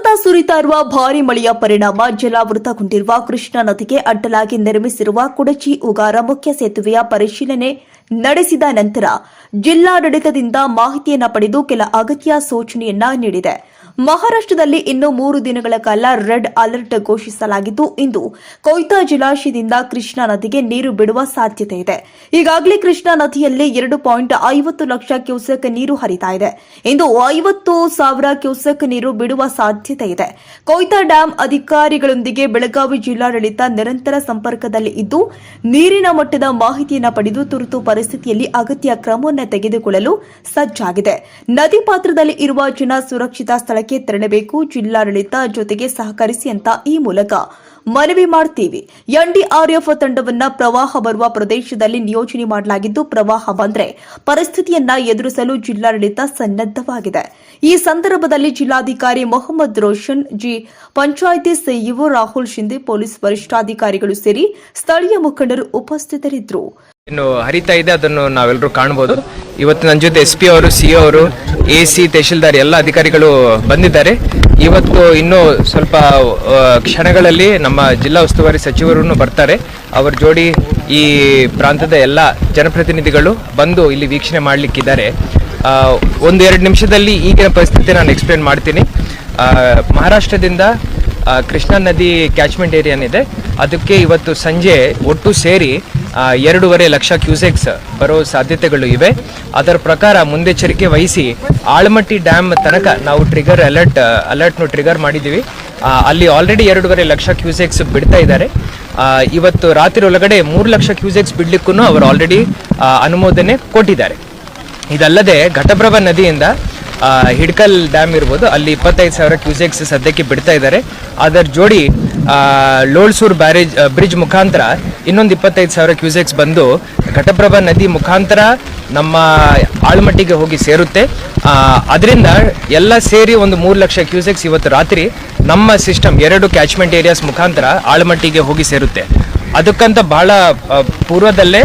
ಸತತ ಸುರಿತಾ ಇರುವ ಭಾರಿ ಮಳೆಯ ಪರಿಣಾಮ ಜಲಾವೃತಗೊಂಡಿರುವ ಕೃಷ್ಣಾ ನದಿಗೆ ಅಡ್ಡಲಾಗಿ ನಿರ್ಮಿಸಿರುವ ಕುಡಚಿ ಉಗಾರ ಮುಖ್ಯ ಸೇತುವೆಯ ಪರಿಶೀಲನೆ ನಡೆಸಿದ ನಂತರ ಜಿಲ್ಲಾಡಳಿತದಿಂದ ಮಾಹಿತಿಯನ್ನು ಪಡೆದು ಕೆಲ ಅಗತ್ಯ ಸೂಚನೆಯನ್ನ ನೀಡಿದೆ. ಮಹಾರಾಷ್ಟ್ರದಲ್ಲಿ ಇನ್ನು ಮೂರು ದಿನಗಳ ಕಾಲ ರೆಡ್ ಅಲರ್ಟ್ ಘೋಷಿಸಲಾಗಿದ್ದು, ಇಂದು ಕೊಯ್ತಾ ಜಲಾಶಯದಿಂದ ಕೃಷ್ಣಾ ನದಿಗೆ ನೀರು ಬಿಡುವ ಸಾಧ್ಯತೆ ಇದೆ. ಈಗಾಗಲೇ ಕೃಷ್ಣಾ ನದಿಯಲ್ಲಿ ಎರಡು ಪಾಯಿಂಟ್ ಐವತ್ತು ಲಕ್ಷ ಕ್ಯೂಸೆಕ್ ನೀರು ಹರಿತಾ ಇದೆ. ಇಂದು ಐವತ್ತು ಸಾವಿರ ಕ್ಯೂಸೆಕ್ ನೀರು ಬಿಡುವ ಸಾಧ್ಯತೆ ಇದೆ. ಕೊಯ್ತಾ ಡ್ಯಾಂ ಅಧಿಕಾರಿಗಳೊಂದಿಗೆ ಬೆಳಗಾವಿ ಜಿಲ್ಲಾಡಳಿತ ನಿರಂತರ ಸಂಪರ್ಕದಲ್ಲಿ ಇದ್ದು, ನೀರಿನ ಮಟ್ಟದ ಮಾಹಿತಿಯನ್ನು ಪಡೆದು ತುರ್ತು ಪರಿಸ್ಥಿತಿಯಲ್ಲಿ ಅಗತ್ಯ ಕ್ರಮವನ್ನು ತೆಗೆದುಕೊಳ್ಳಲು ಸಜ್ಜಾಗಿದೆ. ನದಿ ಪಾತ್ರದಲ್ಲಿ ಇರುವ ಜನ ಸುರಕ್ಷಿತ ಸ್ಥಳಕ್ಕೆ ತೆರಳಬೇಕು. ಜಿಲ್ಲಾಡಳಿತ ಜೊತೆಗೆ ಸಹಕರಿಸಿ ಅಂತ ಈ ಮೂಲಕ ಮನವಿ ಮಾಡ್ತೀವಿ. ಎನ್ಡಿಆರ್ಎಫ್ ತಂಡವನ್ನ ಪ್ರವಾಹ ಬರುವ ಪ್ರದೇಶದಲ್ಲಿ ನಿಯೋಜನೆ ಮಾಡಲಾಗಿದ್ದು, ಪ್ರವಾಹ ಬಂದ್ರೆ ಪರಿಸ್ಥಿತಿಯನ್ನ ಎದುರಿಸಲು ಜಿಲ್ಲಾಡಳಿತ ಸನ್ನದ್ದವಾಗಿದೆ ಈ ಸಂದರ್ಭದಲ್ಲಿ ಜಿಲ್ಲಾಧಿಕಾರಿ ಮೊಹಮ್ಮದ್ ರೋಷನ್, ಜಿ. ಪಂಚಾಯಿತಿ ಸಿಇಒ ರಾಹುಲ್ ಶಿಂದೆ ಪೊಲೀಸ್ ವರಿಷ್ಠಾಧಿಕಾರಿಗಳು ಸೇರಿ ಸ್ಥಳೀಯ ಮುಖಂಡರು ಉಪಸ್ಥಿತರಿದ್ದರು. ಇನ್ನು ಹರಿತಾ ಇದೆ, ಅದನ್ನು ನಾವೆಲ್ಲರೂ ಕಾಣ್ಬೋದು. ಇವತ್ತು ನನ್ನ ಜೊತೆ ಎಸ್ ಪಿ ಅವರು ಸಿ ಅವರು ಎ ಸಿ ತಹಶೀಲ್ದಾರ್ ಎಲ್ಲ ಅಧಿಕಾರಿಗಳು ಬಂದಿದ್ದಾರೆ. ಇವತ್ತು ಇನ್ನೂ ಸ್ವಲ್ಪ ಕ್ಷಣಗಳಲ್ಲಿ ನಮ್ಮ ಜಿಲ್ಲಾ ಉಸ್ತುವಾರಿ ಸಚಿವರು ಬರ್ತಾರೆ. ಅವರ ಜೋಡಿ ಈ ಪ್ರಾಂತದ ಎಲ್ಲ ಜನಪ್ರತಿನಿಧಿಗಳು ಬಂದು ಇಲ್ಲಿ ವೀಕ್ಷಣೆ ಮಾಡಲಿಕ್ಕಿದ್ದಾರೆ. ಒಂದು ಎರಡು ನಿಮಿಷದಲ್ಲಿ ಈಗಿನ ಪರಿಸ್ಥಿತಿ ನಾನು ಎಕ್ಸ್ಪ್ಲೇನ್ ಮಾಡ್ತೀನಿ. ಮಹಾರಾಷ್ಟ್ರದಿಂದ ಕೃಷ್ಣಾ ನದಿ ಕ್ಯಾಚ್ಮೆಂಟ್ ಏರಿಯಾನಿದೆ ಅದಕ್ಕೆ ಇವತ್ತು ಸಂಜೆ ಒಟ್ಟು ಸೇರಿ ಎರಡೂವರೆ ಲಕ್ಷ ಕ್ಯೂಸೆಕ್ಸ್ ಬರೋ ಸಾಧ್ಯತೆಗಳು ಇವೆ. ಅದರ ಪ್ರಕಾರ ಮುಂದೆಚ್ಚರಿಕೆ ವಹಿಸಿ ಆಳಮಟ್ಟಿ ಡ್ಯಾಮ್ ತನಕ ನಾವು ಟ್ರಿಗರ್ ಅಲರ್ಟ್, ಅಲರ್ಟ್ನು ಟ್ರಿಗರ್ ಮಾಡಿದ್ದೀವಿ. ಅಲ್ಲಿ ಆಲ್ರೆಡಿ ಎರಡೂವರೆ ಲಕ್ಷ ಕ್ಯೂಸೆಕ್ಸ್ ಬಿಡ್ತಾ ಇದ್ದಾರೆ. ಇವತ್ತು ರಾತ್ರಿ ಒಳಗಡೆ ಮೂರು ಲಕ್ಷ ಕ್ಯೂಸೆಕ್ಸ್ ಬಿಡ್ಲಿಕ್ಕೂ ಅವರು ಆಲ್ರೆಡಿ ಅನುಮೋದನೆ ಕೊಟ್ಟಿದ್ದಾರೆ. ಇದಲ್ಲದೆ ಘಟಪ್ರಭಾ ನದಿಯಿಂದ ಹಿಡ್ಕಲ್ ಡ್ಯಾಮ್ ಇರ್ಬೋದು, ಅಲ್ಲಿ ಇಪ್ಪತ್ತೈದು ಸಾವಿರ ಕ್ಯೂಸೆಕ್ಸ್ ಸದ್ಯಕ್ಕೆ ಬಿಡ್ತಾ ಇದ್ದಾರೆ. ಅದರ ಜೋಡಿ ಲೋಳ್ಸೂರ್ ಬ್ಯಾರೇಜ್ ಬ್ರಿಡ್ಜ್ ಮುಖಾಂತರ ಇನ್ನೊಂದು ಇಪ್ಪತ್ತೈದು ಸಾವಿರ ಕ್ಯೂಸೆಕ್ಸ್ ಬಂದು ಘಟಪ್ರಭಾ ನದಿ ಮುಖಾಂತರ ನಮ್ಮ ಆಳ್ಮಟ್ಟಿಗೆ ಹೋಗಿ ಸೇರುತ್ತೆ. ಅದರಿಂದ ಎಲ್ಲ ಸೇರಿ ಒಂದು ಮೂರು ಲಕ್ಷ ಕ್ಯೂಸೆಕ್ಸ್ ಇವತ್ತು ರಾತ್ರಿ ನಮ್ಮ ಸಿಸ್ಟಮ್, ಎರಡು ಕ್ಯಾಚ್ಮೆಂಟ್ ಏರಿಯಾಸ್ ಮುಖಾಂತರ ಆಳ್ಮಟ್ಟಿಗೆ ಹೋಗಿ ಸೇರುತ್ತೆ. ಅದಕ್ಕಂತ ಬಹಳ ಪೂರ್ವದಲ್ಲೇ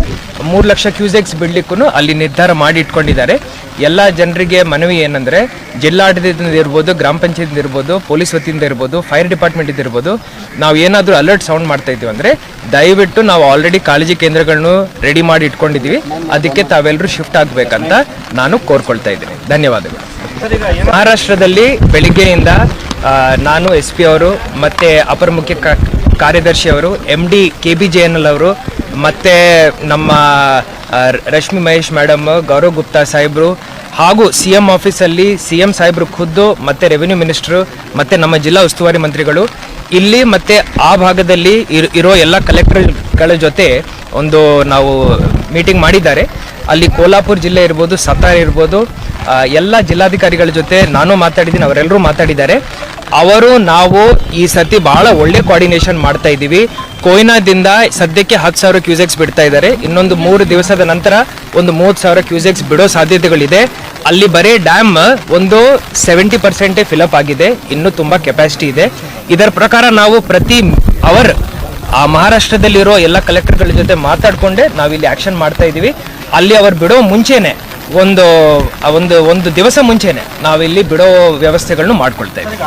ಮೂರು ಲಕ್ಷ ಕ್ಯೂಸೆಕ್ಸ್ ಬಿಡ್ಲಿಕ್ಕೂ ಅಲ್ಲಿ ನಿರ್ಧಾರ ಮಾಡಿ ಇಟ್ಕೊಂಡಿದ್ದಾರೆ. ಎಲ್ಲ ಜನರಿಗೆ ಮನವಿ ಏನಂದ್ರೆ ಜಿಲ್ಲಾಡಳಿತದಿಂದ ಇರ್ಬೋದು ಗ್ರಾಮ ಪಂಚಾಯತ್ ಇರ್ಬೋದು ಪೊಲೀಸ್ ವತಿಯಿಂದ ಇರ್ಬೋದು ಫೈರ್ ಡಿಪಾರ್ಟ್ಮೆಂಟ್ ಇರ್ಬೋದು ನಾವು ಏನಾದರೂ ಅಲರ್ಟ್ ಸೌಂಡ್ ಮಾಡ್ತಾ ಇದ್ದೀವಿ ಅಂದ್ರೆ ದಯವಿಟ್ಟು ನಾವು ಆಲ್ರೆಡಿ ಕಾಳಜಿ ಕೇಂದ್ರಗಳನ್ನು ರೆಡಿ ಮಾಡಿ ಇಟ್ಕೊಂಡಿದ್ದೀವಿ. ಅದಕ್ಕೆ ತಾವೆಲ್ಲರೂ ಶಿಫ್ಟ್ ಆಗಬೇಕಂತ ನಾನು ಕೋರ್ಕೊಳ್ತಾ ಇದ್ದೀನಿ. ಧನ್ಯವಾದಗಳು. ಮಹಾರಾಷ್ಟ್ರದಲ್ಲಿ ಬೆಳಿಗ್ಗೆಯಿಂದ ನಾನು ಎಸ್ ಪಿ ಅವರು ಮತ್ತೆ ಅಪರ ಮುಖ್ಯ ಕಾ- ಕಾರ್ಯದರ್ಶಿ ಅವರು M D K B J N L ಅವರು ಮತ್ತೆ ನಮ್ಮ ರಶ್ಮಿ ಮಹೇಶ್ ಮೇಡಮ್, ಗೌರವ್ ಗುಪ್ತಾ ಸಾಹೇಬ್ರು ಹಾಗೂ ಸಿ ಎಂ ಆಫೀಸಲ್ಲಿ ಸಿ ಎಂ ಸಾಹೇಬ್ರು ಖುದ್ದು, ಮತ್ತು ರೆವಿನ್ಯೂ ಮಿನಿಸ್ಟ್ರು, ಮತ್ತು ನಮ್ಮ ಜಿಲ್ಲಾ ಉಸ್ತುವಾರಿ ಮಂತ್ರಿಗಳು. ಇಲ್ಲಿ ಮತ್ತು ಆ ಭಾಗದಲ್ಲಿ ಇರ್- ಎಲ್ಲ ಕಲೆಕ್ಟರ್ಗಳ ಜೊತೆ ಒಂದು ನಾವು ಮೀಟಿಂಗ್ ಮಾಡಿದ್ದಾರೆ. ಅಲ್ಲಿ ಕೋಲಾಪುರ ಜಿಲ್ಲೆ ಇರ್ಬೋದು ಸತಾರ ಇರ್ಬೋದು ಎಲ್ಲ ಜಿಲ್ಲಾಧಿಕಾರಿಗಳ ಜೊತೆ ನಾನು ಮಾತಾಡಿದ್ದೀನಿ, ಅವರೆಲ್ಲರೂ ಮಾತಾಡಿದ್ದಾರೆ. ಅವರು ನಾವು ಈ ಸತಿ ಬಹಳ ಒಳ್ಳೆ ಕೋಆರ್ಡಿನೇಷನ್ ಮಾಡ್ತಾ ಇದ್ದೀವಿ. ಕೊಯ್ನಾದಿಂದ ಸದ್ಯಕ್ಕೆ ಹತ್ತು ಸಾವಿರ ಕ್ಯೂಸೆಕ್ಸ್ ಬಿಡ್ತಾ ಇದ್ದಾರೆ. ಇನ್ನೊಂದು ಮೂರು ದಿವಸದ ನಂತರ ಒಂದು ಮೂವತ್ತು ಸಾವಿರ ಕ್ಯೂಸೆಕ್ಸ್ ಬಿಡೋ ಸಾಧ್ಯತೆಗಳಿದೆ. ಅಲ್ಲಿ ಬರೀ ಡ್ಯಾಮ್ ಒಂದು ಸೆವೆಂಟಿ ಪರ್ಸೆಂಟೇ ಫಿಲಪ್ ಆಗಿದೆ. ಇನ್ನೂ ತುಂಬ ಕೆಪಾಸಿಟಿ ಇದೆ. ಇದರ ಪ್ರಕಾರ ನಾವು ಪ್ರತಿ ಅವರ್ ಆ ಮಹಾರಾಷ್ಟ್ರದಲ್ಲಿರೋ ಎಲ್ಲ ಕಲೆಕ್ಟರ್ಗಳ ಜೊತೆ ಮಾತಾಡ್ಕೊಂಡೆ ನಾವಿಲ್ಲಿ ಆಕ್ಷನ್ ಮಾಡ್ತಾ ಇದ್ದೀವಿ. ಅಲ್ಲಿ ಅವರು ಬಿಡೋ ಮುಂಚೆನೆ ಒಂದು ಒಂದು ಒಂದು ದಿವಸ ಮುಂಚೆನೆ ನಾವಿಲ್ಲಿ ಬಿಡೋ ವ್ಯವಸ್ಥೆಗಳನ್ನು ಮಾಡ್ಕೊಳ್ತಾ ಇದ್ದೀವಿ.